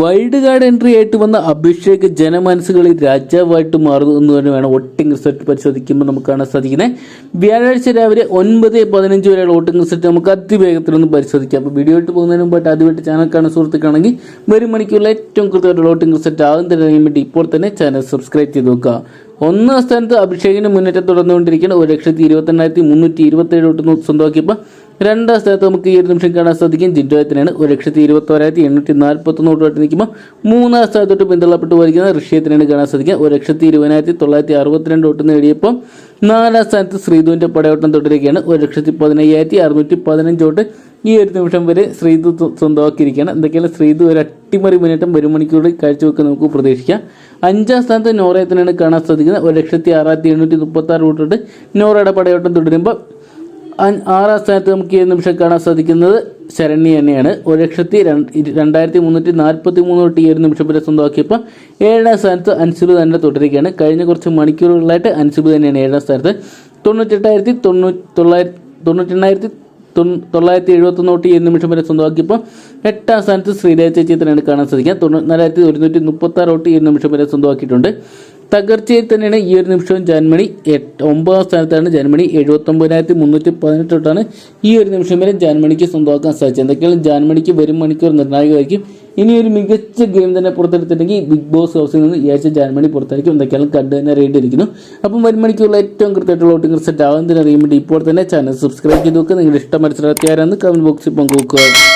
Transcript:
Wild card entry ആയിട്ട് വന്ന അഭിഷേക് ജനമനസ്സുകളിൽ രാജാവായിട്ട് മാറുന്നു എന്ന് തന്നെ വേണം വോട്ടിംഗ് റിസൾട്ട് പരിശോധിക്കുമ്പോൾ നമുക്ക് കാണാൻ സാധിക്കുന്നത്. വ്യാഴാഴ്ച രാവിലെ ഒൻപത് പതിനഞ്ച് വരെയുള്ള വോട്ടിംഗ് റിസൾട്ട് നമുക്ക് അതിവേഗത്തിൽ ഒന്ന് പരിശോധിക്കാം. അപ്പോൾ വീഡിയോ ഇട്ട് പോകുന്നതിന് മുമ്പായിട്ട് ആദ്യമായിട്ട് ചാനൽ കാണുന്ന സുഹൃത്തുക്കാണെങ്കിൽ വരും മണിക്കുള്ള ഏറ്റവും കൃത്യമായിട്ടുള്ള വോട്ടിംഗ് റിസൾട്ട് ആകും തരാൻ വേണ്ടി ഇപ്പോൾ തന്നെ ചാനൽ സബ്സ്ക്രൈബ് ചെയ്ത് നോക്കുക. ഒന്നാം സ്ഥാനത്ത് അഭിഷേകിന് മുന്നേറ്റം തുടർന്നുകൊണ്ടിരിക്കുന്ന ഒരു ലക്ഷത്തി ഇരുപത്തെണ്ണായിരത്തി മുന്നൂറ്റി ഇരുപത്തേഴ് വോട്ട് സ്വന്തമാക്കിയപ്പോൾ രണ്ടാം സ്ഥാനത്ത് നമുക്ക് ഈ ഒരു നിമിഷം കാണാൻ സാധിക്കും. ജിൻഡോയത്തിനാണ് ഒരു ലക്ഷത്തി ഇരുപത്തോരായിരത്തി എണ്ണൂറ്റി നാൽപ്പത്തൊന്ന് വോട്ട് നിൽക്കുമ്പോൾ മൂന്നാം സ്ഥാനത്തോട്ട് പിന്തള്ളപ്പെട്ട് പോയിരിക്കുന്ന ഋഷ്യത്തിനാണ് കാണാൻ സാധിക്കുക? ഒരു ലക്ഷത്തി ഇരുപതിനായിരത്തി തൊള്ളായിരത്തി അറുപത്തിരണ്ട് വോട്ട് നേടിയപ്പോൾ നാലാം സ്ഥാനത്ത് ശ്രീധുവിന്റെ പടയോട്ടം തുടരുകയാണ്. ഒരു ലക്ഷത്തി പതിനയ്യായിരത്തി അറുന്നൂറ്റി പതിനഞ്ച് വോട്ട് ഈ ഒരു നിമിഷം വരെ ശ്രീധു സ്വ- സ്വന്തമാക്കിയിരിക്കുകയാണ്. എന്തൊക്കെയാണ്? ശ്രീധു ഒരു അട്ടിമറി മുന്നേറ്റം ഒരു മണിക്കൂറിൽ കാഴ്ചവെക്കാൻ നമുക്ക് പ്രതീക്ഷിക്കാം. അഞ്ചാം സ്ഥാനത്ത് നോറയത്തിനാണ് കാണാൻ സാധിക്കുന്നത്? ഒരു ലക്ഷത്തി ആറായിരത്തി എണ്ണൂറ്റി മുപ്പത്തി ആറ് വോട്ടിട്ട് നോറയുടെ പടയോട്ടം തുടരുമ്പോൾ ആറാം സ്ഥാനത്ത് നമുക്ക് ഈ നിമിഷം കാണാൻ സാധിക്കുന്നത് ശരണ്യ തന്നെയാണ്. ഒരു ലക്ഷത്തി രണ്ട് രണ്ടായിരത്തി മുന്നൂറ്റി നാൽപ്പത്തി മൂന്ന് തൊട്ട് ഈ ഒരു നിമിഷം വരെ സ്വന്തമാക്കിയപ്പോൾ ഏഴാം സ്ഥാനത്ത് അൻസുബ് തന്നെ തുടരുകയാണ്. കഴിഞ്ഞ കുറച്ച് മണിക്കൂറുകളായിട്ട് അൻസുബ് തന്നെയാണ് ഏഴാം സ്ഥാനത്ത്. തൊണ്ണൂറ്റെട്ടായിരത്തി തൊണ്ണൂറ്റി തൊള്ളായിരത്തി തൊണ്ണൂറ്റെണ്ണായിരത്തി തൊണ്ണൂ- തൊള്ളായിരത്തി എഴുപത്തൊന്ന് തൊട്ട് ഒരു നിമിഷം വരെ സ്വന്തമാക്കിയപ്പോൾ എട്ടാം സ്ഥാനത്ത് ശ്രീരാജ ചേച്ചി തന്നെയാണ് കാണാൻ സാധിക്കുക. തൊണ്ണൂറ്റി നാലായിരത്തി ഒരുന്നൂറ്റി മുപ്പത്തി ആറ് തൊട്ട് ഒരു നിമിഷം വരെ സ്വന്തമാക്കിയിട്ടുണ്ട്. തകർച്ചയിൽ തന്നെയാണ് ഈ ഒരു നിമിഷം ജർമ്മനി ഒമ്പതാം സ്ഥാനത്താണ് ജാൻമണി എഴുപത്തൊമ്പതിനായിരത്തി മുന്നൂറ്റി പതിനെട്ട് തൊട്ടാണ് ഈ ഒരു നിമിഷം വരെ ജർമ്മനിക്ക് സ്വന്തമാക്കാൻ സാധിച്ചത്. എന്തൊക്കെയാണ്? ജർമ്മനിക്ക് വരും മണിക്കൂർ നിർണായകമായിരിക്കും. ഇനി ഒരു മികച്ച ഗെയിം തന്നെ പുറത്തെടുത്തിട്ടുണ്ടെങ്കിൽ ബിഗ് ബോസ് ഹൗസിൽ നിന്ന് ഈ ആഴ്ച ജർമ്മനി പുറത്തായിരിക്കും. എന്തൊക്കെയാണ്? കണ്ടു തന്നെ അറിയേണ്ടിയിരിക്കുന്നു. അപ്പം വരും മണിക്കൂറിൽ ഏറ്റവും കൃത്യമായിട്ടുള്ള വോട്ടിംഗ് റിസൾട്ട് ആവുന്നതിന് അറിയാൻ വേണ്ടി ഇപ്പോൾ തന്നെ ചാനൽ സബ്സ്ക്രൈബ് ചെയ്ത് നോക്കുക നിങ്ങളുടെ ഇഷ്ടം മനസ്സിലാക്കിയാരാന്ന് കമന്റ് ബോക്സിൽ പങ്കുവെക്കുക.